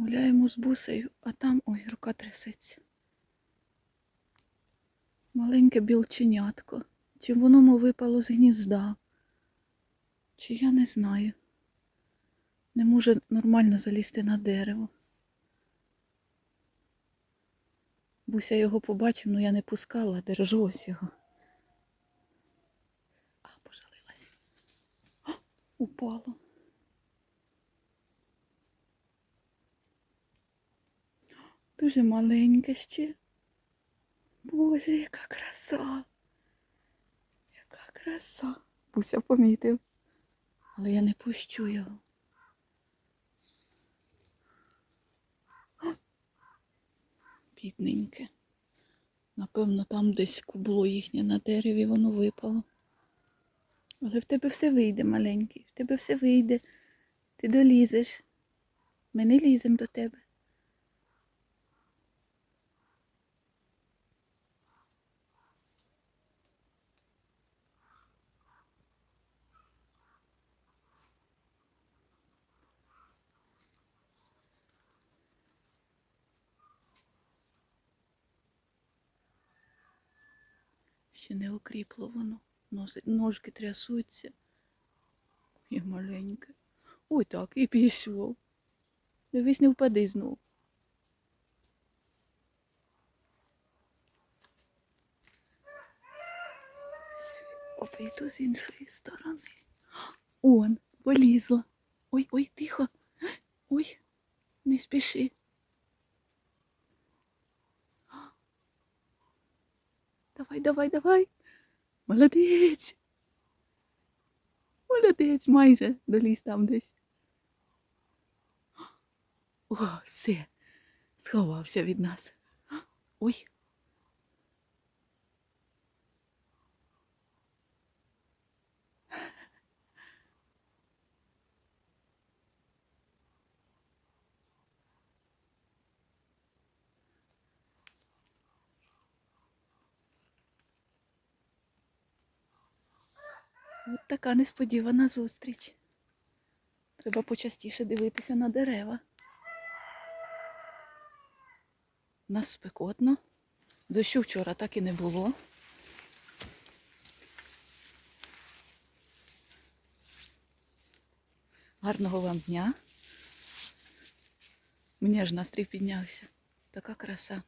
Гуляємо з бусею, а там ой, рука трясеться. Маленьке білченятко. Чи воно мо випало з гнізда? Чи я не знаю. Не може нормально залізти на дерево. Буся його побачив, ну я не пускала, держу ось його. А, пожалилась. О, упало. Дуже маленьке ще. Боже, яка краса. Яка краса. Буся помітив. Але я не пущу його. Бідненьке. Напевно, там десь кубло їхнє на дереві, воно випало. Але в тебе все вийде, маленький, в тебе все вийде. Ти долізеш. Ми не ліземо до тебе. Ще не окріпло воно. Ножки трясуться. І маленьке. Ой так, і пішов. Дивись, не впади знов. Обійду з іншої сторони. Он, полізла. Ой, ой, тихо. Ой, не спіши. Давай, давай, давай. Молодець. Молодець, майже доліз там десь. О, все. Сховався від нас. Ой. От така несподівана зустріч. Треба почастіше дивитися на дерева. У нас спекотно. Дощу вчора так і не було. Гарного вам дня. Мені аж настрій піднявся. Така краса.